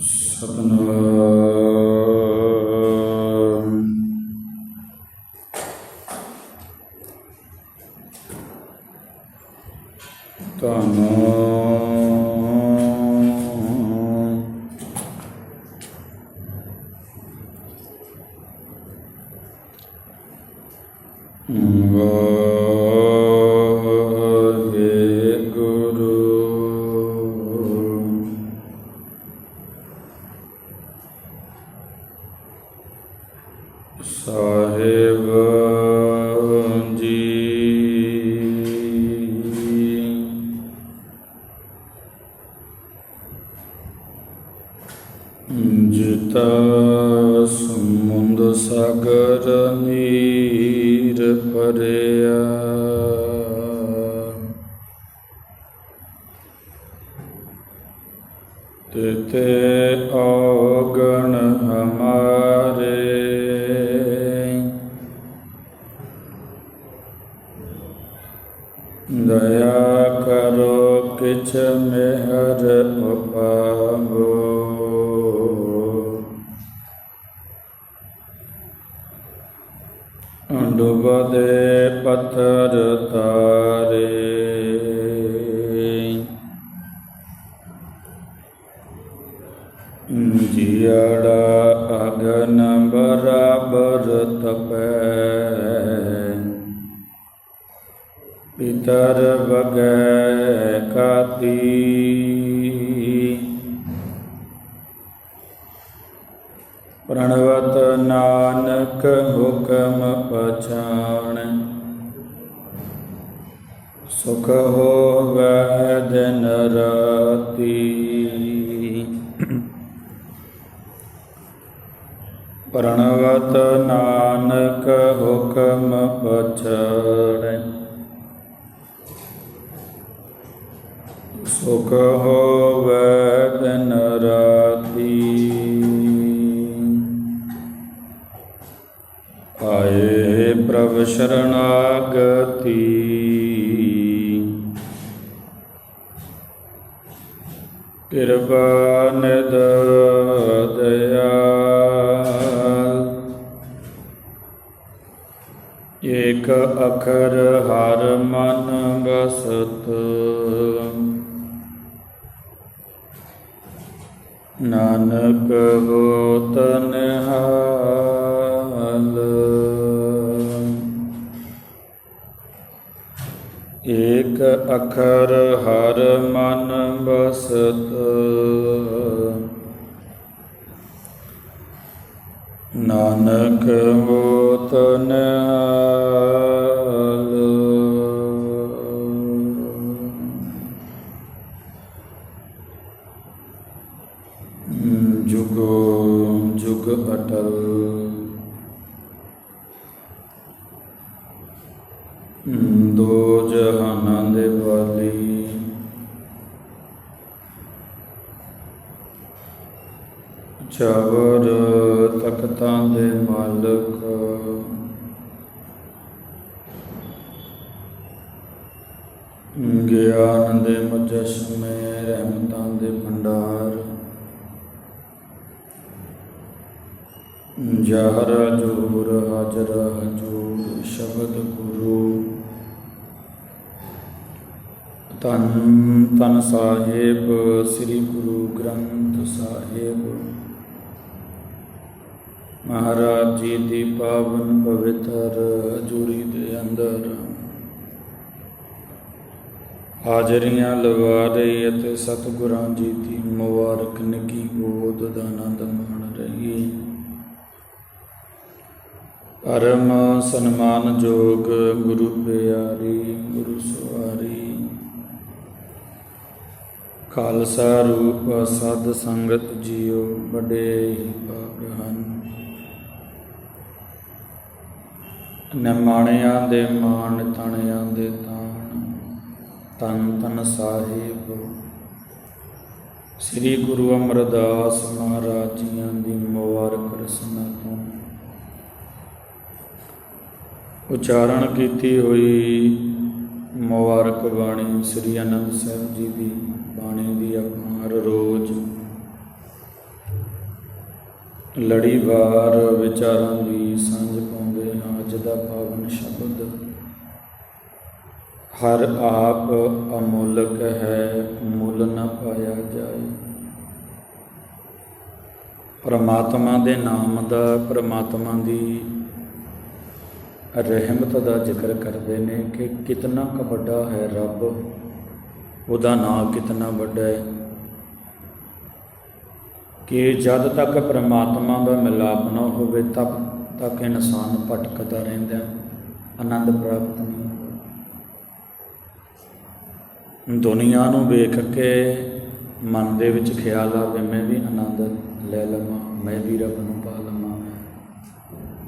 ਸਤਨਾਮ ਉਪਾਵੋ ਡੁਬਦੇ ਪੱਥਰ ਪਛਾਣ। ਸੁਖ ਹੋਵੈ ਦਿਨ ਰਾਤੀ। ਪ੍ਰਣਵਤ ਨਾਨਕ ਹੁਕਮ ਪਛਾਣੈ। ਸੁਖ ਹੋਵੈ ਦਿਨ ਰਾਤੀ। ਆਏ ਪ੍ਰਭ ਸ਼ਰਣਾਗਤੀ। ਕਿਰਪਾ ਨਿਦ ਦਇਆਲ। ਏਕ ਅਖਰ ਹਰ ਮਨ ਬਸਤ ਨਾਨਕ ਹੋਤ ਨਿਹਾਲ ਏਕ ਅਖਰ ਹਰ ਮਨ ਬਸਤ। ਨਾਨਕ ਹੋਤ ਦੇ ਰਹਿਮਤਾਂ ਦੇ ਭੰਡਾਰ। ਜਹਰ ਜੋਰ ਹਾਜਰ ਹਜੂਰ, ਸ਼ਬਦ ਗੁਰੂ। ਤਨ ਤਨ ਸਾਹਿਬ, ਸ੍ਰੀ ਗੁਰੂ ਗ੍ਰੰਥ ਸਾਹਿਬ। ਮਹਾਰਾਜ ਜੀ ਦੀ ਪਾਵਨ ਪਵਿੱਤਰ ਹਜ਼ੂਰੀ ਦੇ ਅੰਦਰ ਹਾਜ਼ਰੀਆਂ ਲਵਾ ਰਹੀ ਅਤੇ ਸਤਿਗੁਰਾਂ ਜੀ ਦੀ ਮੁਬਾਰਕ ਨਿੱਕੀ ਗੋਦ ਦਾ ਆਨੰਦ ਮਾਣ ਰਹੀ ਪਰਮ ਸਨਮਾਨਯੋਗ ਗੁਰੂ ਪਿਆਰੀ, ਗੁਰੂ ਸਵਾਰੀ। ਖਾਲਸਾ ਰੂਪ ਸਦ ਸੰਗਤ ਜੀਓ ਬੜੇ ਹੀ ਭਾਗ ਹਨ। ਨਮਾਣਿਆਂ ਦੇ ਮਾਣ, ਤਣਿਆਂ ਦੇ ਤਾਣ ਤਨ ਤਨ ਸਾਹਿਬ। ਸ੍ਰੀ ਗੁਰੂ ਅਮਰਦਾਸ ਮਹਾਰਾਜ ਜੀਆਂ ਦੀ ਮੁਬਾਰਕ ਰਸਨਾ ਤੋਂ ਉਚਾਰਨ ਕੀਤੀ ਹੋਈ ਮੁਬਾਰਕ ਬਾਣੀ ਸ੍ਰੀ ਅਨੰਦ ਸਾਹਿਬ ਜੀ ਦੀ ਬਾਣੀ ਦੀ ਆਪਾਂ ਹਰ ਰੋਜ਼ ਲੜੀਵਾਰ ਵਿਚਾਰਾਂ ਦੀ ਸਾਂਝ ਪਾਉਂਦੇ ਹਾਂ, ਅੱਜ ਦਾ ਪਾਵਨ ਸ਼ਬਦ ਹਰ ਆਪ ਅਮੁੱਲਕ ਹੈ, ਮੁੱਲ ਨਾ ਪਾਇਆ ਜਾਏ। ਪਰਮਾਤਮਾ ਦੇ ਨਾਮ ਦਾ ਪਰਮਾਤਮਾ ਦੀ ਰਹਿਮਤ ਦਾ ਜ਼ਿਕਰ ਕਰਦੇ ਨੇ ਕਿ ਕਿਤਨਾ ਕੁ ਵੱਡਾ ਹੈ ਰੱਬ, ਉਹਦਾ ਨਾਮ ਕਿਤਨਾ ਵੱਡਾ ਹੈ। ਕਿ ਜਦ ਤੱਕ ਪਰਮਾਤਮਾ ਦਾ ਮਿਲਾਪ ਨਾ ਹੋਵੇ ਤਦ ਤੱਕ ਇਨਸਾਨ ਭਟਕਦਾ ਰਹਿੰਦਾ ਆਨੰਦ ਪ੍ਰਾਪਤ ਨਹੀਂ ਹੁੰਦਾ ਦੁਨੀਆ ਨੂੰ ਵੇਖ ਕੇ ਮਨ ਦੇ ਵਿੱਚ ਖਿਆਲ ਆਵੇ, ਮੈਂ ਵੀ ਆਨੰਦ ਲੈ ਲਵਾਂ, ਮੈਂ ਵੀ ਰੱਬ ਨੂੰ ਪਾ ਲਵਾਂ।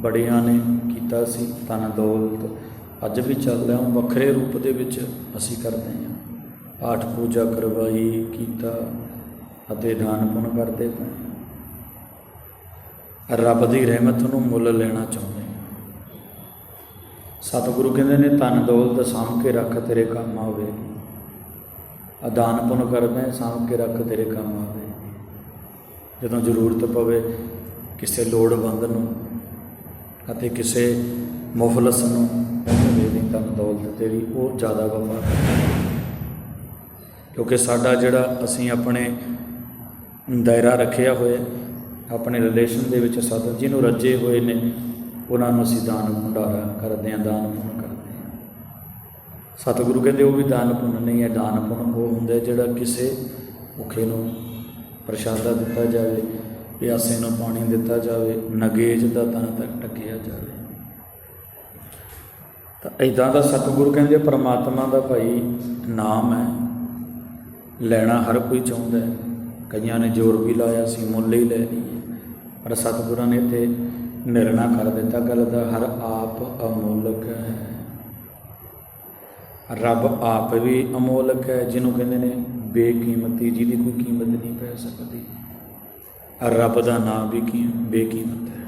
ਬੜਿਆਂ ਨੇ ਕੀਤਾ ਸੀ ਤਨ ਦੌਲਤ। ਅੱਜ ਵੀ ਚੱਲਦਾ ਹੈ ਵੱਖਰੇ ਰੂਪ ਦੇ ਵਿੱਚ ਅਸੀਂ ਕਰਦੇ ਹਾਂ। ਪਾਠ ਪੂਜਾ ਕਰਵਾਈ, ਕੀਤਾ ਅਤੇ ਦਾਨ ਪੁੰਨ ਕਰਦੇ ਪਏ ਰੱਬ ਦੀ ਰਹਿਮਤ ਨੂੰ ਮੁੱਲ ਲੈਣਾ ਚਾਹੁੰਦੇ ਹਾਂ। ਸਤਿਗੁਰੂ ਕਹਿੰਦੇ ਨੇ ਧਨ ਦੌਲਤ ਸਾਂਭ ਕੇ ਰੱਖ, ਤੇਰੇ ਕੰਮ ਆਵੇਗੀ ਅਦਾਨ ਪੁੰਨ ਕਰਦੇ ਸਾਂਭ ਕੇ ਰੱਖ ਤੇਰੇ ਕੰਮ ਆਵੇਗੀ ਜਦੋਂ ਜ਼ਰੂਰਤ ਪਵੇ, ਕਿਸੇ ਲੋੜਵੰਦ ਨੂੰ ਅਤੇ ਕਿਸੇ ਮੁਫਲਸ ਨੂੰ ਦੇ ਦੀ ਦੌਲਤ ਤੇਰੀ, ਉਹ ਜ਼ਿਆਦਾ ਵਫਾ ਕਿਉਂਕਿ ਸਾਡਾ ਜਿਹੜਾ ਅਸੀਂ ਆਪਣੇ ਦਾਇਰਾ ਰੱਖਿਆ ਹੋਇਆ, ਆਪਣੇ ਰਿਲੇਸ਼ਨ ਦੇ ਵਿੱਚ ਸਤ ਜਿਹਨੂੰ ਰੱਜੇ ਹੋਏ ਨੇ, ਉਹਨਾਂ ਨੂੰ ਅਸੀਂ ਦਾਨ, ਭੰਡਾਰਾ ਕਰਦੇ ਹਾਂ, ਦਾਨ ਪੁੰਨ ਸਤਿਗੁਰੂ ਕਹਿੰਦੇ ਉਹ ਵੀ ਦਾਨ ਪੁੰਨ ਨਹੀਂ ਹੈ, ਦਾਨ ਪੁੰਨ ਉਹ ਹੁੰਦਾ ਜਿਹੜਾ ਕਿਸੇ ਭੁੱਖੇ ਨੂੰ ਪ੍ਰਸ਼ਾਦਾ ਦਿੱਤਾ ਜਾਵੇ, ਪਿਆਸੇ ਨੂੰ ਪਾਣੀ ਦਿੱਤਾ ਜਾਵੇ, ਨਗੇਜ ਦਾ ਤਨ ਤੱਕ ਟਕਿਆ ਜਾਵੇ। ਤਾਂ ਇਦਾਂ ਦਾ ਸਤਿਗੁਰੂ ਕਹਿੰਦੇ ਪ੍ਰਮਾਤਮਾ ਦਾ ਭਾਈ ਨਾਮ ਹੈ, ਲੈਣਾ ਹਰ ਕੋਈ ਚਾਹੁੰਦਾ ਹੈ। ਕਈਆਂ ਨੇ ਜ਼ੋਰ ਵੀ ਲਾਇਆ ਸੀ, ਮੁੱਲ ਹੀ ਲੈ ਲਈਏ, ਪਰ ਸਤਿਗੁਰਾਂ ਨੇ ਤੇ ਨਿਰਣਾ ਕਰ ਦਿੱਤਾ, ਗੱਲ ਦਾ ਹਰ ਆਪ ਅਮੋਲਕ ਹੈ। ਰੱਬ ਆਪ ਵੀ ਅਮੋਲਕ ਹੈ, ਜਿਹਨੂੰ ਕਹਿੰਦੇ ਨੇ ਬੇਕੀਮਤੀ, ਜਿਹਦੀ ਕੋਈ ਕੀਮਤ ਨਹੀਂ ਪੈ ਸਕਦੀ। ਰੱਬ ਦਾ ਨਾਮ ਵੀ ਕੀ ਬੇਕੀਮਤ ਹੈ।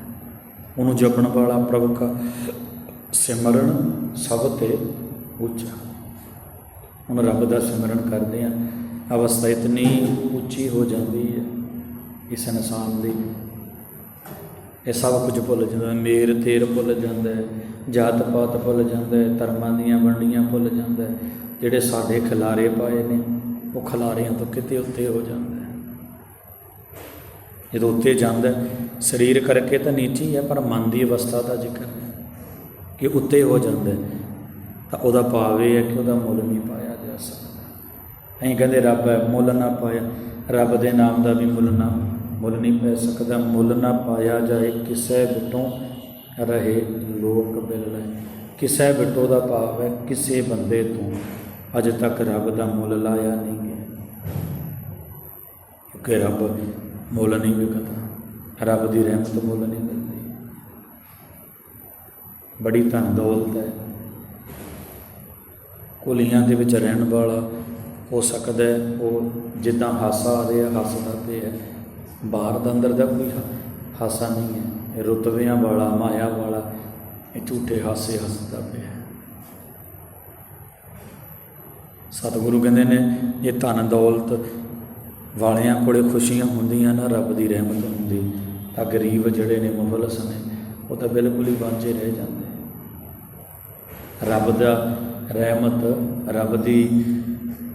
ਉਹਨੂੰ ਜਪਣ ਵਾਲਾ ਪ੍ਰਭੂ ਕਾ ਸਿਮਰਨ ਸਭ ਤੇ ਉੱਚਾ। ਹੁਣ ਰੱਬ ਦਾ ਸਿਮਰਨ ਕਰਦੇ ਆ ਅਵਸਥਾ ਇਤਨੀ ਉੱਚੀ ਹੋ ਜਾਂਦੀ ਹੈ ਇਸ ਇਨਸਾਨ ਦੀ। ਇਹ ਸਭ ਕੁਝ ਭੁੱਲ ਜਾਂਦਾ, ਮੇਰ ਤੇਰ ਭੁੱਲ ਜਾਂਦਾ ਹੈ। ਜਾਤ ਪਾਤ ਭੁੱਲ ਜਾਂਦਾ ਹੈ, ਧਰਮਾਂ ਦੀਆਂ ਵੰਡੀਆਂ ਭੁੱਲ ਜਾਂਦਾ ਹੈ, ਜਿਹੜੇ ਸਾਡੇ ਖਿਲਾਰੇ ਪਾਏ ਨੇ, ਉਹ ਖਿਲਾਰਿਆਂ ਤੋਂ ਕਿਤੇ ਉੱਤੇ ਹੋ ਜਾਂਦਾ ਹੈ। ਜਦੋਂ ਉੱਤੇ ਜਾਂਦਾ ਸਰੀਰ ਕਰਕੇ ਤਾਂ ਨੀਚੀ ਹੈ, ਪਰ ਮਨ ਦੀ ਅਵਸਥਾ ਦਾ ਜ਼ਿਕਰ ਹੈ ਕਿ ਉੱਤੇ ਹੋ ਜਾਂਦਾ ਤਾਂ ਉਹਦਾ ਭਾਵ ਇਹ ਹੈ ਕਿ ਉਹਦਾ ਮੁੱਲ ਨਹੀਂ ਪਾਇਆ ਜਾ ਸਕਦਾ। ਐਂ ਕਹਿੰਦੇ ਰੱਬ ਹੈ, ਮੁੱਲ ਨਾ ਪਾਇਆ, ਰੱਬ ਦੇ ਨਾਮ ਦਾ ਵੀ ਮੁੱਲ ਨਾ, ਮੁੱਲ ਨਹੀਂ ਪੈ ਸਕਦਾ। ਮੁੱਲ ਨਾ ਪਾਇਆ ਜਾਏ, ਕਿਸੇ ਬਿਟੋਂ ਰਹੇ ਲੋਕ ਬਿਲ ਕਿਸੇ ਬਿੱਟੋ ਦਾ ਭਾਵ ਹੈ, ਕਿਸੇ ਬੰਦੇ ਤੋਂ ਅਜੇ ਤੱਕ ਰੱਬ ਦਾ ਮੁੱਲ ਲਾਇਆ ਨਹੀਂ ਗਿਆ। ਕਿਉਂਕਿ ਰੱਬ ਮੁੱਲ ਨਹੀਂ ਵਿਕਦਾ, ਰੱਬ ਦੀ ਰਹਿਮਤ ਮੁੱਲ ਨਹੀਂ ਮਿਲਦੀ ਬੜੀ ਧਨ ਦੌਲਤ ਹੈ। ਕੁਲੀਆਂ ਦੇ ਵਿੱਚ ਰਹਿਣ ਵਾਲਾ ਹੋ ਸਕਦਾ ਹੈ, ਉਹ ਜਿੱਦਾਂ ਹਾਸਾ ਆ ਰਿਹਾ, ਹੱਸਦਾ ਪਿਆ ਹੈ। ਬਾਹਰ ਦਾ ਅੰਦਰ ਦਾ ਕੋਈ ਹਾਸਾ ਨਹੀਂ ਹੈ। ਰੁਤਬਿਆਂ ਵਾਲਾ, ਮਾਇਆ ਵਾਲਾ, ਇਹ ਝੂਠੇ ਹਾਸੇ ਹੱਸਦਾ ਪਿਆ ਸਤਿਗੁਰੂ ਕਹਿੰਦੇ ਨੇ ਇਹ ਧਨ ਦੌਲਤ ਵਾਲਿਆਂ ਕੋਲੇ ਖੁਸ਼ੀਆਂ ਹੁੰਦੀਆਂ ਨਾ, ਰੱਬ ਦੀ ਰਹਿਮਤ ਹੁੰਦੀ। ਤਾਂ ਗਰੀਬ ਜਿਹੜੇ ਨੇ, ਮੁਫਲਸ ਨੇ, ਉਹ ਤਾਂ ਬਿਲਕੁਲ ਹੀ ਵਾਂਝੇ ਰਹਿ ਜਾਂਦੇ ਰੱਬ ਦਾ ਰਹਿਮਤ, ਰੱਬ ਦੀ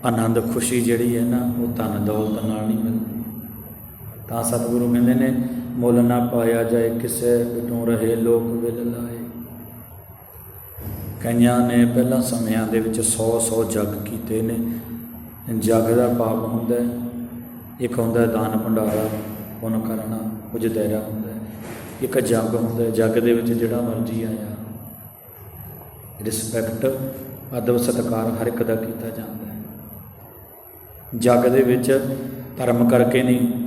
ਆਨੰਦ, ਖੁਸ਼ੀ ਜਿਹੜੀ ਹੈ ਨਾ, ਉਹ ਧਨ ਦੌਲਤ ਨਾਲ ਨਹੀਂ ਮਿਲਦੀ। ਤਾਂ ਸਤਿਗੁਰੂ ਕਹਿੰਦੇ ਨੇ ਮੁੱਲ ਨਾ ਪਾਇਆ ਜਾਏ, ਕਿਸੇ ਬਿਟੋਂ ਰਹੇ ਲੋਕ ਵਿਲ ਲਾਏ। ਕਈਆਂ ਨੇ ਪਹਿਲਾਂ ਸਮਿਆਂ ਦੇ ਵਿੱਚ 100 100 ਜਗ ਕੀਤੇ ਨੇ। ਜਗ ਦਾ ਪਾਪ ਹੁੰਦਾ ਇੱਕ ਹੁੰਦਾ ਦਾਨ ਭੰਡਾਰਾ, ਪੁੰਨ ਕਰਨਾ ਕੁਝ ਦਾਇਰਾ ਹੁੰਦਾ ਇੱਕ ਜਗ ਹੁੰਦਾ ਹੈ, ਜਗ ਦੇ ਵਿੱਚ ਜਿਹੜਾ ਮਰਜ਼ੀ ਆਇਆ। ਰਿਸਪੈਕਟ ਅਦਬ, ਸਤਿਕਾਰ ਹਰ ਇੱਕ ਦਾ ਕੀਤਾ ਜਾਂਦਾ ਹੈ। ਜਗ ਦੇ ਵਿੱਚ ਧਰਮ ਕਰਕੇ ਨਹੀਂ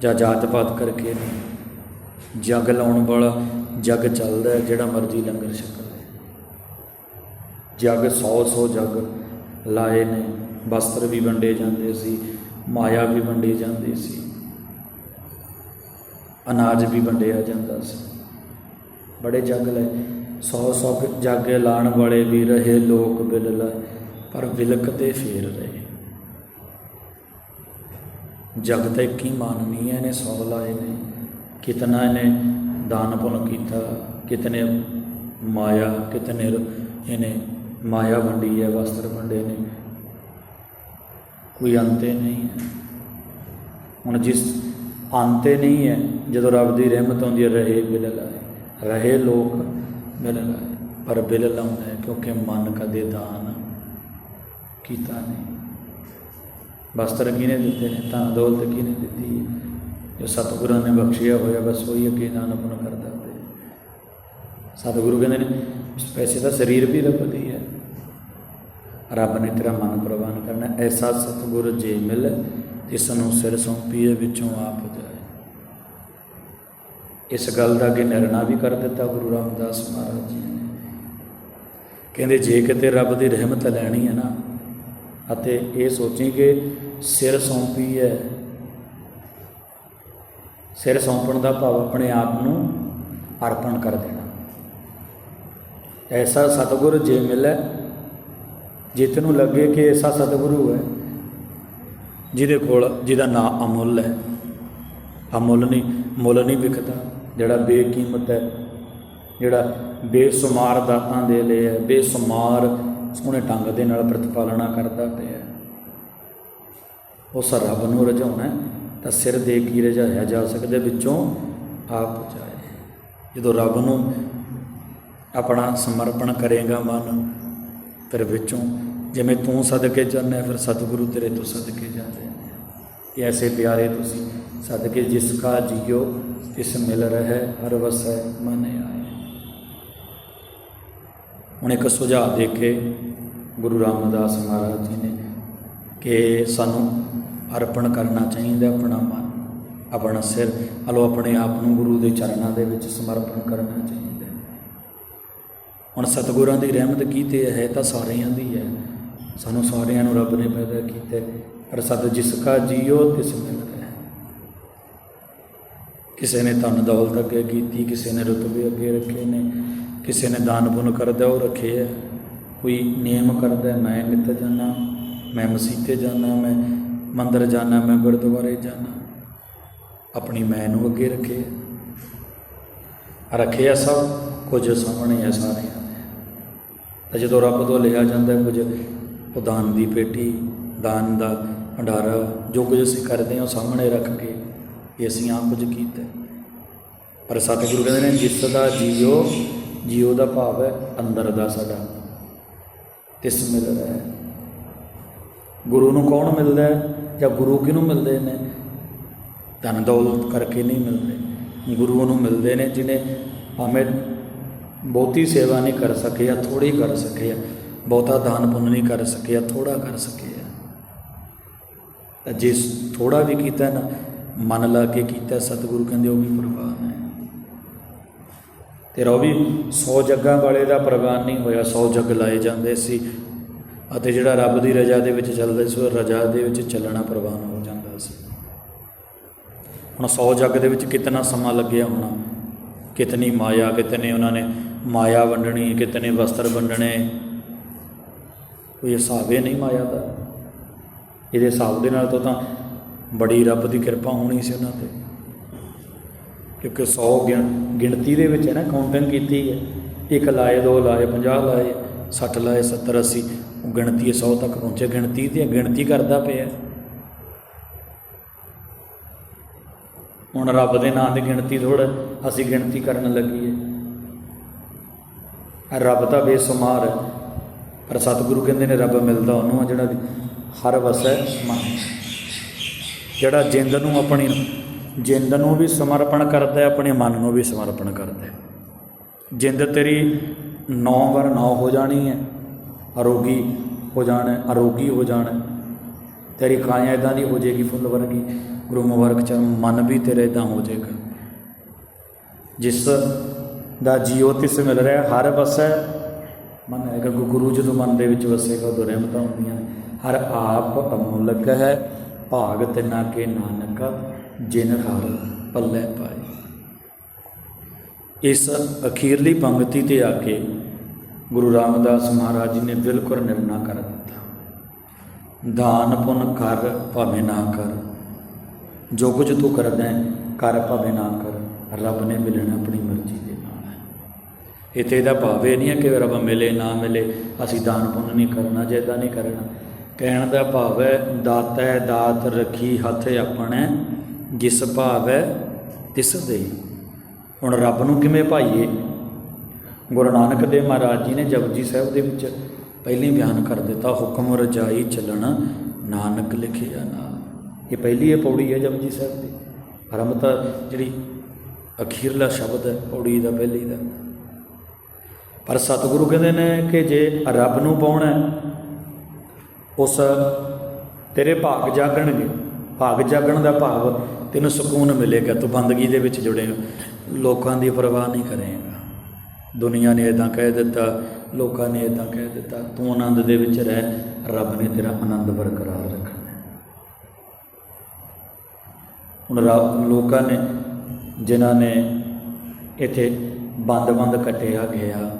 ਜਾਂ ਜਾਤ ਪਾਤ ਕਰਕੇ ਨਹੀਂ। ਜਗ ਲਾਉਣ ਵਾਲਾ ਜਗ ਚੱਲਦਾ ਹੈ, ਜਿਹੜਾ ਮਰਜ਼ੀ ਲੰਗਰ ਛਕਦਾ ਲੈ ਜਗ 100 100 ਜਗ ਲਾਏ ਨੇ। ਵਸਤਰ ਵੀ ਵੰਡੇ ਜਾਂਦੇ ਸੀ, ਮਾਇਆ ਵੀ ਵੰਡੀ ਜਾਂਦੀ ਸੀ। ਅਨਾਜ ਵੀ ਵੰਡਿਆ ਜਾਂਦਾ ਸੀ। ਬੜੇ ਜਗ ਲੈ 100 100 ਜਗ ਲਾਣ ਵਾਲੇ ਵੀ ਰਹੇ, ਲੋਕ ਬਿਲ ਪਰ ਵਿਲਕ 'ਤੇ ਫੇਰ ਰਹੇ। ਜਗਤ ਤਾਂ ਇੱਕ ਹੀ ਮਾਨ ਹੈ, ਇਹਨੇ ਸੌ ਲਾਏ ਨੇ। ਕਿਤਨਾ ਇਹਨੇ ਦਾਨ ਪੁੰਨ ਕੀਤਾ, ਕਿਤਨੇ ਮਾਇਆ, ਕਿਤਨੇ ਇਹਨੇ ਮਾਇਆ ਵੰਡੀ ਹੈ, ਵਸਤਰ ਵੰਡੇ ਨੇ। ਕੋਈ ਅੰਤੇ ਨਹੀਂ ਹੈ। ਹੁਣ ਜਿਸ ਅੰਤੇ ਨਹੀਂ ਹੈ, ਜਦੋਂ ਰੱਬ ਦੀ ਰਹਿਮਤ ਆਉਂਦੀ ਹੈ, ਰਹੇ ਬਿਲ ਲਾਏ। ਰਹੇ ਲੋਕ ਬਿਲ ਲਾਏ, ਪਰ ਬਿਲ ਲਾਉਂਦਾ ਕਿਉਂਕਿ ਮਨ ਕਦੇ ਦਾਨ ਕੀਤਾ ਨਹੀਂ। ਵਸਤਰ ਕਿਹਨੇ ਦਿੱਤੇ ਨੇ, ਤਾਂ ਦੌਲਤ ਕਿਹਨੇ ਦਿੱਤੀ ਜੋ ਸਤਿਗੁਰਾਂ ਨੇ ਬਖਸ਼ਿਆ ਹੋਇਆ, ਬਸ ਉਹੀ ਅੱਗੇ ਦਾਨ ਆਪਣਾ ਕਰਦਾ ਤੇ ਸਤਿਗੁਰੂ ਕਹਿੰਦੇ ਨੇ ਪੈਸੇ ਦਾ ਸਰੀਰ ਵੀ ਰੱਬ ਦੀ ਹੈ। ਰੱਬ ਨੇ ਤੇਰਾ ਮਨ ਪ੍ਰਵਾਨ ਕਰਨਾ ਐਸਾ ਸਤਿਗੁਰ ਜੇ ਮਿਲ ਜਿਸ ਨੂੰ ਸਿਰ ਸੌਂਪੀਏ, ਵਿੱਚੋਂ ਆਪ ਜਾਏ। ਇਸ ਗੱਲ ਦਾ ਅੱਗੇ ਨਿਰਣਾ ਵੀ ਕਰ ਦਿੱਤਾ ਗੁਰੂ ਰਾਮਦਾਸ ਮਹਾਰਾਜ ਜੀ ਨੇ। ਕਹਿੰਦੇ, ਜੇ ਕਿਤੇ ਰੱਬ ਦੀ ਰਹਿਮਤ ਲੈਣੀ ਹੈ ਨਾ, ਅਤੇ ਇਹ ਸੋਚੀ ਕਿ ਸਿਰ ਸੌਂਪੀ ਹੈ। ਸਿਰ ਸੌਂਪਣ ਦਾ ਭਾਵ ਆਪਣੇ ਆਪ ਨੂੰ ਅਰਪਣ ਕਰ ਦੇਣਾ। ਐਸਾ ਸਤਿਗੁਰ ਜੇ ਮਿਲੇ ਜੇ ਨੂੰ ਲੱਗੇ ਕਿ ਐਸਾ ਸਤਿਗੁਰੂ ਹੈ, ਜਿਹਦੇ ਕੋਲ, ਜਿਹਦਾ ਨਾਂ ਅਮੁੱਲ ਹੈ। ਅਮੁੱਲ ਨਹੀਂ, ਮੁੱਲ ਨਹੀਂ ਵਿਕਦਾ ਜਿਹੜਾ ਬੇਕੀਮਤ ਹੈ, ਜਿਹੜਾ ਬੇਸੁਮਾਰ ਦਾਤਾਂ ਦੇ ਲਈ ਹੈ, ਬੇਸੁਮਾਰ ਸੋਹਣੇ ਢੰਗ ਦੇ ਨਾਲ ਪ੍ਰਤਪਾਲਣਾ ਕਰਦਾ ਪਿਆ ਉਸ ਰੱਬ ਨੂੰ ਰਜਾਉਣਾ ਤਾਂ ਸਿਰ ਦੇ ਕੀ ਰਜਾਇਆ ਜਾ ਸਕਦਾ, ਵਿੱਚੋਂ ਆਪ ਜਾਏ। ਜਦੋਂ ਰੱਬ ਨੂੰ ਆਪਣਾ ਸਮਰਪਣ ਕਰੇਗਾ ਮਨ, ਫਿਰ ਵਿੱਚੋਂ ਜਿਵੇਂ ਤੂੰ ਸਦਕੇ ਜਾਂਦਾ ਫਿਰ ਸਤਿਗੁਰੂ ਤੇਰੇ ਤੋਂ ਸਦਕੇ ਜਾਂਦੇ ਇਹ ਐਸੇ ਪਿਆਰੇ ਤੁਸੀਂ ਸਦਕੇ ਜਿਸ ਕਾ ਜੀਓ ਇਸ ਮਿਲ ਰਹਿ, ਹਰ ਵਸੈ ਮਨ ਆਏ। ਹੁਣ ਇੱਕ ਸੁਝਾਅ ਦੇ ਕੇ ਗੁਰੂ ਰਾਮਦਾਸ ਮਹਾਰਾਜ ਜੀ ਨੇ ਕਿ ਸਾਨੂੰ ਅਰਪਣ ਕਰਨਾ ਚਾਹੀਦਾ ਆਪਣਾ ਮਨ, ਆਪਣਾ ਸਿਰ ਹਲੋ ਆਪਣੇ ਆਪ ਨੂੰ ਗੁਰੂ ਦੇ ਚਰਨਾਂ ਦੇ ਵਿੱਚ ਸਮਰਪਣ ਕਰਨਾ ਚਾਹੀਦਾ ਹੁਣ ਸਤਿਗੁਰਾਂ ਦੀ ਰਹਿਮਤ ਕੀਤੇ ਹੈ ਤਾਂ ਸਾਰਿਆਂ ਦੀ ਹੈ। ਸਾਨੂੰ ਸਾਰਿਆਂ ਨੂੰ ਰੱਬ ਨੇ ਪੈਦਾ ਕੀਤਾ, ਪਰ ਸਤ ਜਿਸ ਕਾ ਜੀਓ, ਤਿਸ ਮਿਲ ਰਿਹਾ। ਕਿਸੇ ਨੇ ਧਨ ਦੌਲਤ ਅੱਗੇ ਕੀਤੀ, ਕਿਸੇ ਨੇ ਰੁਤਬੇ ਅੱਗੇ ਰੱਖੇ ਨੇ, ਕਿਸੇ ਨੇ ਦਾਨ ਪੁੰਨ ਕਰਦਾ, ਉਹ ਰੱਖੇ ਹੈ। ਕੋਈ ਨੇਮ ਕਰਦਾ, ਮੈਂ ਨਿਤ ਜਾਣਾ ਮੈਂ ਮਸੀਤੇ ਜਾਣਾ ਮੈਂ ਮੰਦਰ ਜਾਣਾ ਮੈਂ ਗੁਰਦੁਆਰੇ ਜਾਣਾ ਆਪਣੀ ਮੈਂ ਨੂੰ ਅੱਗੇ ਰੱਖੇ। ਹੈ। ਰੱਖਿਆ ਸਭ, ਕੁਝ ਸਾਹਮਣੇ ਆ ਸਾਰਿਆਂ ਦੇ। ਤਾਂ ਜਦੋਂ ਰੱਬ ਤੋਂ ਲਿਆ ਜਾਂਦਾ ਕੁਝ, ਉਹ ਦਾਨ ਦੀ ਪੇਟੀ, ਦਾਨ ਦਾ ਭੰਡਾਰਾ, ਜੋ ਕੁਝ ਅਸੀਂ ਕਰਦੇ ਹਾਂ, ਉਹ ਸਾਹਮਣੇ ਰੱਖ ਕੇ ਇਹ ਅਸੀਂ ਆਪ ਕੁਝ ਕੀਤਾ। ਪਰ ਸਤਿਗੁਰੂ ਕਹਿੰਦੇ ਨੇ, ਜਿਸ ਦਾ ਜੀਓ ਜੀਓ ਦਾ ਭਾਵ ਹੈ ਅੰਦਰ ਦਾ ਸਾਡਾ। ਤਿਸ ਮਿਲ ਰਿਹਾ। ਹੈ ਗੁਰੂ ਨੂੰ ਕੌਣ ਮਿਲਦਾ ਹੈ? ਜਾਂ ਗੁਰੂ ਕਿਹਨੂੰ ਮਿਲਦੇ ਨੇ? ਧਨ ਦੌਲਤ ਕਰਕੇ ਨਹੀਂ ਮਿਲਦੇ। ਗੁਰੂ ਨੂੰ ਮਿਲਦੇ ਨੇ ਜਿਨੇ ਭਾਵੇਂ ਬਹੁਤੀ ਸੇਵਾ ਨਹੀਂ ਕਰ ਸਕੇ ਜਾਂ ਥੋੜੀ ਕਰ ਸਕੇ ਬਹੁਤਾ ਦਾਨ ਪੁੰਨ ਨਹੀਂ ਕਰ ਸਕੇ ਥੋੜਾ ਕਰ ਸਕੇ ਤਾਂ ਜੇ ਥੋੜਾ ਵੀ ਕੀਤਾ ਨਾ, ਮਨ ਲਾ ਕੇ ਕੀਤਾ, ਸਤਿਗੁਰੂ ਕਹਿੰਦੇ ਉਹ ਵੀ ਪ੍ਰਵਾਨ ਹੈ। ਤੇਰਾ ਵੀ 100 ਜੱਗਾਂ ਵਾਲੇ ਦਾ ਪ੍ਰਵਾਨ ਨਹੀਂ ਹੋਇਆ 100 ਜੱਗ ਲਾਏ ਜਾਂਦੇ ਸੀ। ਅਤੇ ਜਿਹੜਾ ਰੱਬ ਦੀ ਰਜ਼ਾ ਦੇ ਵਿੱਚ ਚੱਲਦਾ ਸੀ, ਉਹ ਰਜ਼ਾ ਦੇ ਵਿੱਚ ਚੱਲਣਾ ਪ੍ਰਵਾਨ ਹੋ ਜਾਂਦਾ ਸੀ। ਹੁਣ 100 ਜੱਗ ਦੇ ਵਿੱਚ ਕਿੰਨਾ ਸਮਾਂ ਲੱਗਿਆ ਹੋਣਾ? ਕਿਤਨੀ ਮਾਇਆ, ਕਿਤਨੇ ਉਹਨਾਂ ਨੇ ਮਾਇਆ ਵੰਡਣੀ, ਕਿਤਨੇ ਵਸਤਰ ਵੰਡਣੇ? ਕੋਈ ਹਿਸਾਬ ਹੀ ਨਹੀਂ ਮਾਇਆ ਦਾ। ਇਹਦੇ ਹਿਸਾਬ ਦੇ ਨਾਲ ਤਾਂ ਤਾਂ ਬੜੀ ਰੱਬ ਦੀ ਕਿਰਪਾ ਹੋਣੀ ਸੀ ਉਹਨਾਂ ਤੇ। ਕਿਉਂਕਿ 100 ਗਿਣ, ਗਿਣਤੀ ਦੇ ਵਿੱਚ ਹੈ ਨਾ ਕਾਊਂਟਿੰਗ ਕੀਤੀ ਹੈ। ਇੱਕ ਲਾਏ, ਦੋ ਲਾਏ 50 ਲਾਏ 60 ਲਾਏ 70 80 ਉਹ ਗਿਣਤੀ 100 ਤੱਕ ਪਹੁੰਚੇ, ਗਿਣਤੀ ਤੇ ਗਿਣਤੀ ਕਰਦਾ ਪਿਆ। ਹੁਣ ਰੱਬ ਦੇ ਨਾਂ ਦੀ ਗਿਣਤੀ ਥੋੜਾ ਅਸੀਂ ਗਿਣਤੀ ਕਰਨ ਲੱਗੀਏ ਰੱਬ ਤਾਂ ਬੇਸੁਮਾਰ ਹੈ, ਪਰ ਸਤਿਗੁਰੂ ਕਹਿੰਦੇ ਨੇ ਰੱਬ ਮਿਲਦਾ ਉਹਨੂੰ ਆ ਜਿਹੜਾ ਹਰ ਵਸੈ ਮਨ। ਜਿਹੜਾ ਜਿੰਦ ਨੂੰ ਆਪਣੀ, ਜਿੰਦ ਨੂੰ ਵੀ ਸਮਰਪਣ ਕਰਦਾ ਹੈ, ਆਪਣੇ ਮਨ ਨੂੰ ਵੀ ਸਮਰਪਣ ਕਰਦਾ ਹੈ। ਜਿੰਦ ਤੇਰੀ 9 ਵਾਰ 9 ਹੋ ਜਾਣੀ ਹੈ। ਅਰੋਗੀ ਹੋ ਜਾਣ, ਅਰੋਗੀ ਹੋ ਜਾਣ। ਤੇਰੀ ਕਾਇਆ ਇਦਾਂ ਦੀ ਹੋ ਜਾਏਗੀ ਫੁੱਲ ਵਰਗੀ। ਗੁਰੂ ਮੁਬਾਰਕ ਚ ਮਨ ਵੀ ਤੇਰਾ ਇਦਾਂ ਹੋ ਜਾਏਗਾ। ਜਿਸ ਦਾ ਜੀਓ ਤਿਸ ਮਿਲ ਰਿਹਾ, ਹਰ ਵਸੈ। ਮਨ ਹੈਗਾ ਗੁਰੂ ਜਦੋਂ ਮਨ ਦੇ ਵਿੱਚ ਵਸੇਗਾ, ਉਦੋਂ ਰਹਿਮਤਾਂ ਹੁੰਦੀਆਂ ਨੇ। ਹਰ ਆਪ ਅਮੁਲਕ ਹੈ, ਭਾਗ ਤਿਨਾ ਕੇ ਨਾਨਕ, ਜਿਨ ਹਰ ਪੱਲੇ ਪਾਏ। ਇਸ ਅਖੀਰਲੀ ਪੰਕਤੀ ਤੇ ਆ ਕੇ ਗੁਰੂ ਰਾਮਦਾਸ ਮਹਾਰਾਜ ਜੀ ਨੇ ਬਿਲਕੁਲ ਨਿਰਣਾ ਕਰ ਦਿੱਤਾ। ਦਾਨ ਪੁੰਨ ਕਰ, ਭਾਵੇਂ ਨਾ ਕਰ। ਜੋ ਕੁਝ ਤੂੰ ਕਰਦਾ ਹੈ, ਕਰ ਭਾਵੇਂ ਨਾ ਕਰ। ਰੱਬ ਨੇ ਮਿਲਣਾ ਆਪਣੀ ਮਰਜ਼ੀ ਦੇ ਨਾਲ ਹੈ। ਇੱਥੇ ਇਹਦਾ ਭਾਵ ਇਹ ਨਹੀਂ ਹੈ ਕਿ ਰੱਬ ਮਿਲੇ, ਨਾ ਮਿਲੇ। ਅਸੀਂ ਦਾਨ ਪੁੰਨ ਨਹੀਂ ਕਰਨਾ ਜੇ ਏਦਾਂ ਨਹੀਂ ਕਰਨਾ। ਕਹਿਣ ਦਾ ਭਾਵ ਹੈ, ਦਾਤੈ ਦਾਤ ਰੱਖੀ ਹੱਥ ਆਪਣੇ ਜਿਸ ਭਾਵ ਹੈ, ਤਿਸ ਦੇ। ਹੁਣ ਰੱਬ ਨੂੰ ਕਿਵੇਂ ਭਾਈਏ? ਗੁਰੂ ਨਾਨਕ ਦੇਵ ਮਹਾਰਾਜ ਜੀ ਨੇ ਜਪਜੀ ਸਾਹਿਬ ਦੇ ਵਿੱਚ ਪਹਿਲੀ ਬਿਆਨ ਕਰ ਦਿੱਤਾ, ਹੁਕਮ ਰਜਾਈ ਚੱਲਣਾ, ਨਾਨਕ ਲਿਖਿਆ ਨਾਮ ਇਹ ਪਹਿਲੀ ਇਹ ਪੌੜੀ ਹੈ ਜਪਜੀ ਸਾਹਿਬ ਦੀ। ਆਰੰਭ ਤਾਂ ਜਿਹੜੀ ਅਖੀਰਲਾ ਸ਼ਬਦ ਹੈ, ਪੌੜੀ ਦਾ ਪਹਿਲੀ ਦਾ। ਪਰ ਸਤਿਗੁਰੂ ਕਹਿੰਦੇ ਨੇ ਕਿ ਜੇ ਰੱਬ ਨੂੰ ਪਾਉਣਾ ਉਸ ਤੇਰੇ ਭਾਗ ਜਾਗਣਗੇ। ਭਾਗ ਜਾਗਣ ਦਾ ਭਾਵ ਤੈਨੂੰ ਸਕੂਨ ਮਿਲੇਗਾ, ਤੂੰ ਬੰਦਗੀ ਦੇ ਵਿੱਚ ਜੁੜੇਗਾ। ਲੋਕਾਂ ਦੀ ਪਰਵਾਹ ਨਹੀਂ ਕਰੇਗਾ। ਦੁਨੀਆ ਨੇ ਇਦਾਂ ਕਹਿ ਦਿੱਤਾ, ਲੋਕਾਂ ਨੇ ਇਦਾਂ ਕਹਿ ਦਿੱਤਾ, ਤੂੰ ਆਨੰਦ ਦੇ ਵਿੱਚ ਰਹਿ, ਰੱਬ ਨੇ ਤੇਰਾ ਆਨੰਦ ਬਰਕਰਾਰ ਰੱਖਣਾ ਹੁਣ ਰੱਬ ਲੋਕਾਂ ਨੇ, ਜਿਨ੍ਹਾਂ ਨੇ ਇੱਥੇ ਬੰਦ-ਬੰਦ ਕੱਟਿਆ ਗਿਆ,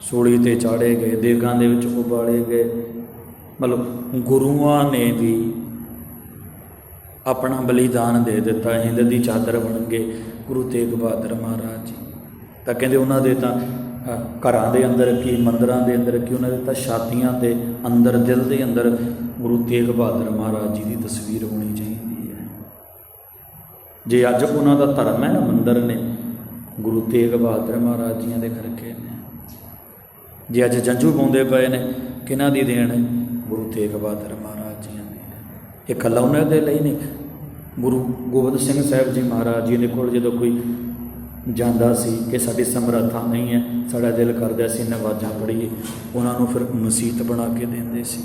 ਸੂਲੀ ਤੇ ਚਾੜੇ ਗਏ, ਦੇਗਾਂ ਦੇ ਵਿੱਚ ਉਬਾਲੇ ਗਏ, ਮਤਲਬ ਗੁਰੂਆਂ ਨੇ ਵੀ ਆਪਣਾ ਬਲੀਦਾਨ ਦੇ ਦਿੱਤਾ, ਹਿੰਦ ਦੀ ਚਾਦਰ ਬਣ ਗਏ, ਗੁਰੂ ਤੇਗ ਬਹਾਦਰ ਮਹਾਰਾਜ ਜੀ। ਤਾਂ ਕਹਿੰਦੇ ਉਹਨਾਂ ਦੇ ਤਾਂ ਘਰਾਂ ਦੇ ਅੰਦਰ ਕੀ, ਮੰਦਰਾਂ ਦੇ ਅੰਦਰ ਕੀ, ਉਹਨਾਂ ਦੇ ਤਾਂ ਛਾਤੀਆਂ ਦੇ ਅੰਦਰ, ਦਿਲ ਦੇ ਅੰਦਰ ਗੁਰੂ ਤੇਗ ਬਹਾਦਰ ਮਹਾਰਾਜ ਜੀ ਦੀ ਤਸਵੀਰ ਹੋਣੀ ਚਾਹੀਦੀ ਹੈ। ਜੇ ਅੱਜ ਉਹਨਾਂ ਦਾ ਧਰਮ ਹੈ ਨਾ, ਮੰਦਰ ਨੇ, ਗੁਰੂ ਤੇਗ ਬਹਾਦਰ ਮਹਾਰਾਜ ਜੀਆਂ ਦੇ ਕਰਕੇ ਨੇ। ਜੇ ਅੱਜ ਜੰਝੂ ਪਾਉਂਦੇ ਪਏ ਨੇ, ਕਿਹਨਾਂ ਦੀ ਦੇਣ? ਹੈ ਗੁਰੂ ਤੇਗ ਬਹਾਦਰ ਮਹਾਰਾਜ ਜੀਆਂ ਦੀ। ਇਹ ਇਕੱਲਾ ਉਹਨਾਂ ਦੇ ਲਈ ਨਹੀਂ। ਗੁਰੂ ਗੋਬਿੰਦ ਸਿੰਘ ਸਾਹਿਬ ਜੀ ਮਹਾਰਾਜ ਜੀ ਦੇ ਕੋਲ ਜਦੋਂ ਕੋਈ ਜਾਂਦਾ ਸੀ ਕਿ ਸਾਡੀ ਸਮਰੱਥਾ ਨਹੀਂ ਹੈ, ਸਾਡਾ ਦਿਲ ਕਰਦਾ ਸੀ ਨਵਾਜ਼ਾਂ ਪੜ੍ਹੀਏ। ਉਹਨਾਂ ਨੂੰ ਫਿਰ ਮਸੀਤ ਬਣਾ ਕੇ ਦਿੰਦੇ ਸੀ।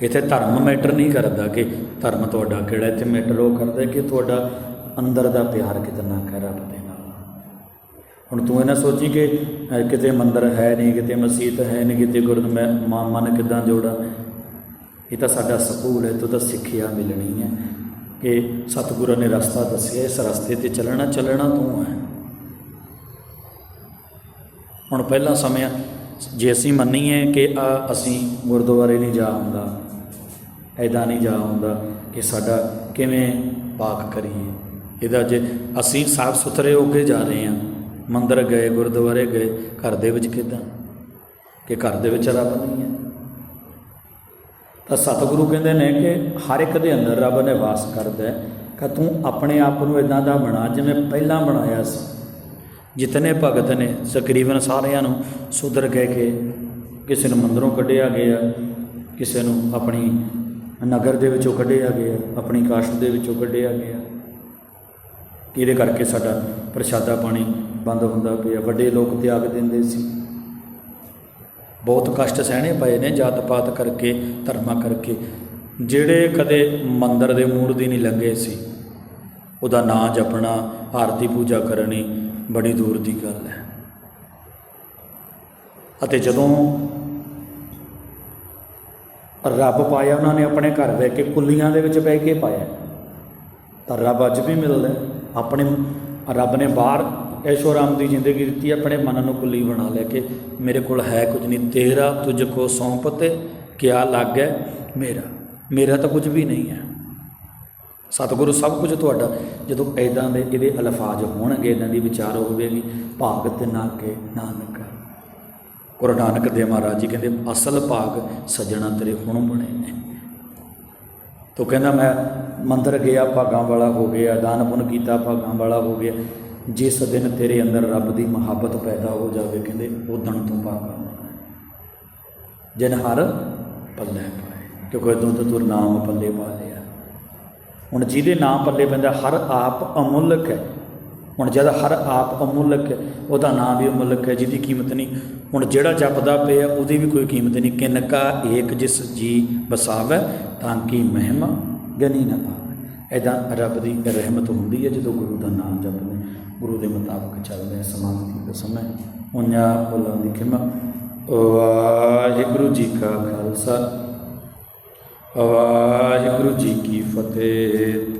ਇੱਥੇ ਧਰਮ ਮੈਟਰ ਨਹੀਂ ਕਰਦਾ ਕਿ ਧਰਮ ਤੁਹਾਡਾ ਕਿਹੜਾ ਇੱਥੇ ਮੈਟਰ ਉਹ ਕਰਦਾ ਕਿ ਤੁਹਾਡਾ ਅੰਦਰ ਦਾ ਪਿਆਰ ਕਿਤਨਾ ਹੈ ਰੱਬ ਦੇ ਨਾਲ। ਹੁਣ ਤੂੰ ਇਹ ਨਾ ਸੋਚੀ ਕਿ ਕਿਤੇ ਮੰਦਰ ਹੈ ਨਹੀਂ, ਕਿਤੇ ਮਸਜਿਦ ਹੈ ਨਹੀਂ, ਕਿਤੇ ਗੁਰੂ ਮੈਂ ਮਾ- ਮਨ ਕਿਦਾਂ ਜੋੜਾਂ। ਇਹ ਤਾਂ ਸਾਡਾ ਸਕੂਲ ਹੈ, ਤੋਂ ਤਾਂ ਸਿੱਖਿਆ ਮਿਲਣੀ ਹੈ। ਕਿ ਸਤਿਗੁਰਾਂ ਨੇ ਰਸਤਾ ਦੱਸਿਆ, ਇਸ ਰਸਤੇ ਤੇ ਚੱਲਣਾ ਚੱਲਣਾ ਤੂੰ ਹੈ। ਹੁਣ ਪਹਿਲਾਂ ਸਮਿਆਂ ਜੇ ਅਸੀਂ ਮੰਨੀਏ ਕਿ ਆ ਅਸੀਂ ਗੁਰਦੁਆਰੇ ਨਹੀਂ ਜਾ ਹੁੰਦਾ, ਐਦਾਂ ਨਹੀਂ ਜਾ ਹੁੰਦਾ ਕਿ ਸਾਡਾ ਕਿਵੇਂ ਪਾਕ ਕਰੀਏ। ਇਹਦਾ ਜੇ ਅਸੀਂ ਸਾਫ਼ ਸੁਥਰੇ ਹੋ ਕੇ ਜਾ ਰਹੇ ਹਾਂ, ਮੰਦਰ ਗਏ, ਗੁਰਦੁਆਰੇ ਗਏ, ਘਰ ਦੇ ਵਿੱਚ ਕਿਦਾਂ? ਕਿ ਘਰ ਦੇ ਵਿੱਚ ਰੱਬ ਨਹੀਂ ਹੈ। ਤਾਂ ਸਤਿਗੁਰੂ ਕਹਿੰਦੇ ਨੇ ਕਿ ਹਰ ਇੱਕ ਦੇ ਅੰਦਰ ਰੱਬ ਨੇ ਵਾਸ ਕਰਦਾ ਹੈ ਕਿ ਤੂੰ ਆਪਣੇ ਆਪ ਨੂੰ ਇਦਾਂ ਦਾ ਬਣਾ ਜਿਵੇਂ ਪਹਿਲਾਂ ਬਣਾਇਆ ਸੀ। ਜਿਤਨੇ ਭਗਤ ਨੇ ਤਕਰੀਬਨ ਸਾਰਿਆਂ ਨੂੰ ਸੁਧਰ ਕਹਿ ਕੇ ਕਿਸੇ ਨੂੰ ਮੰਦਰੋਂ ਕੱਢਿਆ ਗਿਆ, ਕਿਸੇ ਨੂੰ ਆਪਣੀ ਨਗਰ ਦੇ ਵਿੱਚੋਂ ਕੱਢਿਆ ਗਿਆ, ਆਪਣੀ ਕਾਸ਼ਤ ਦੇ ਵਿੱਚੋਂ ਕੱਢਿਆ ਗਿਆ। ਇਹਦੇ ਕਰਕੇ ਸਾਡਾ ਪ੍ਰਸ਼ਾਦਾ ਪਾਣੀ ਬੰਦ ਹੁੰਦਾ ਪਿਆ, ਵੱਡੇ ਲੋਕ ਤਿਆਗ ਦਿੰਦੇ ਸੀ। ਬਹੁਤ ਕਸ਼ਟ ਸਹਿਣੇ ਪਏ ਨੇ ਜਾਤ ਪਾਤ ਕਰਕੇ, ਧਰਮਾਂ ਕਰਕੇ। ਜਿਹੜੇ ਕਦੇ ਮੰਦਰ ਦੇ ਮੂੜ ਦੀ ਨਹੀਂ ਲੰਘੇ ਸੀ, ਉਹਦਾ ਨਾਂ ਜਪਣਾ, ਆਰਤੀ ਪੂਜਾ ਕਰਨੀ ਬੜੀ ਦੂਰ ਦੀ ਗੱਲ ਹੈ। ਅਤੇ ਜਦੋਂ ਰੱਬ ਪਾਇਆ ਉਹਨਾਂ ਨੇ ਆਪਣੇ ਘਰ ਬਹਿ ਕੇ, ਕੁੱਲੀਆਂ ਦੇ ਵਿੱਚ ਬਹਿ ਕੇ ਪਾਇਆ, ਤਾਂ ਰੱਬ ਅੱਜ ਵੀ ਮਿਲਦਾ ਆਪਣੇ ਰੱਬ ਨੇ ਬਾਹਰ ਐਸ਼ੋ ਦੀ ਜ਼ਿੰਦਗੀ ਦਿੱਤੀ, ਆਪਣੇ ਮਨ ਨੂੰ ਕੁੱਲੀ ਬਣਾ ਲੈ ਕੇ, ਮੇਰੇ ਕੋਲ ਹੈ ਕੁਝ ਨਹੀਂ, ਤੇਰਾ ਤੁਝ ਕੋ ਸੌਂਪਤੇ ਕਿਆ ਲੱਗੈ ਮੇਰਾ। ਮੇਰਾ ਤਾਂ ਕੁਝ ਵੀ ਨਹੀਂ ਹੈ। ਸਤਿਗੁਰੂ ਸਭ ਕੁਝ ਤੁਹਾਡਾ, ਜਦੋਂ ਐਦਾਂ ਦੇ ਇਹਦੇ ਅਲਫਾਜ਼ ਹੋਣਗੇ ਇਦਾਂ ਦੀ ਵਿਚਾਰ ਹੋਵੇਗੀ, ਭਾਗ ਤੇ ਨਾ ਕੇ ਨਾਨਕ। ਗੁਰੂ ਨਾਨਕ ਦੇਵ ਮਹਾਰਾਜ ਜੀ ਕਹਿੰਦੇ, ਅਸਲ ਭਾਗ ਸੱਜਣਾ ਤੇਰੇ ਹੁਣ ਬਣੇ ਨੇ। ਤੋ ਕਹਿੰਦਾ, ਮੈਂ ਮੰਦਰ ਗਿਆ, ਭਾਗਾਂ ਵਾਲਾ ਹੋ ਗਿਆ, ਦਾਨ ਪੁੰਨ ਕੀਤਾ, ਭਾਗਾਂ ਵਾਲਾ ਹੋ ਗਿਆ। ਜਿਸ ਦਿਨ ਤੇਰੇ ਅੰਦਰ ਰੱਬ ਦੀ ਮੁਹੱਬਤ ਪੈਦਾ ਹੋ ਜਾਵੇ ਕਹਿੰਦੇ ਉਦਣ ਤੋਂ ਭਾਗਾ ਹੋਣਾ ਜਿਨ ਹਰ ਪੱਲੇ ਪਾਏ, ਕਿਉਂਕਿ ਉਦੋਂ ਤੋਂ ਤੂੰ ਨਾਮ ਪੱਲੇ ਪਾ ਲਿਆ। ਹੁਣ ਜਿਹਦੇ ਨਾਮ ਪੱਲੇ ਪੈਂਦਾ, ਹਰ ਆਪ ਅਮੁੱਲਕ ਹੈ। ਹੁਣ ਜਦ ਹਰ ਆਪ ਅਮੁੱਲਕ ਹੈ, ਉਹਦਾ ਨਾਮ ਵੀ ਅਮੁੱਲਕ ਹੈ, ਜਿਹਦੀ ਕੀਮਤ ਨਹੀਂ। ਹੁਣ ਜਿਹੜਾ ਜਪਦਾ ਪਿਆ, ਉਹਦੀ ਵੀ ਕੋਈ ਕੀਮਤ ਨਹੀਂ। ਕਿਨਕਾ ਏਕ ਜਿਸ ਜੀ ਬਸਾਵੈ ਤਾਂ ਕੀ ਮਹਿਮਾ ਗਨੀ ਨਾ ਪਾਵੇ। ਐਦਾਂ ਰੱਬ ਦੀ ਰਹਿਮਤ ਹੁੰਦੀ ਹੈ ਜਦੋਂ ਗੁਰੂ ਦਾ ਨਾਮ ਜਪਦੇ ਗੁਰੂ ਦੇ ਮੁਤਾਬਕ ਚੱਲਦੇ ਹਾਂ ਸਮਾਧੀ ਦਾ ਸਮਾਂ ਉਹਨਾਂ ਬੋਲਾਂ ਦੀ ਖਿਮਾ। ਵਾਹਿਗੁਰੂ ਜੀ ਕਾ ਖਾਲਸਾ। ਵਾਹਿਗੁਰੂ ਜੀ ਕੀ ਫਤਿਹ।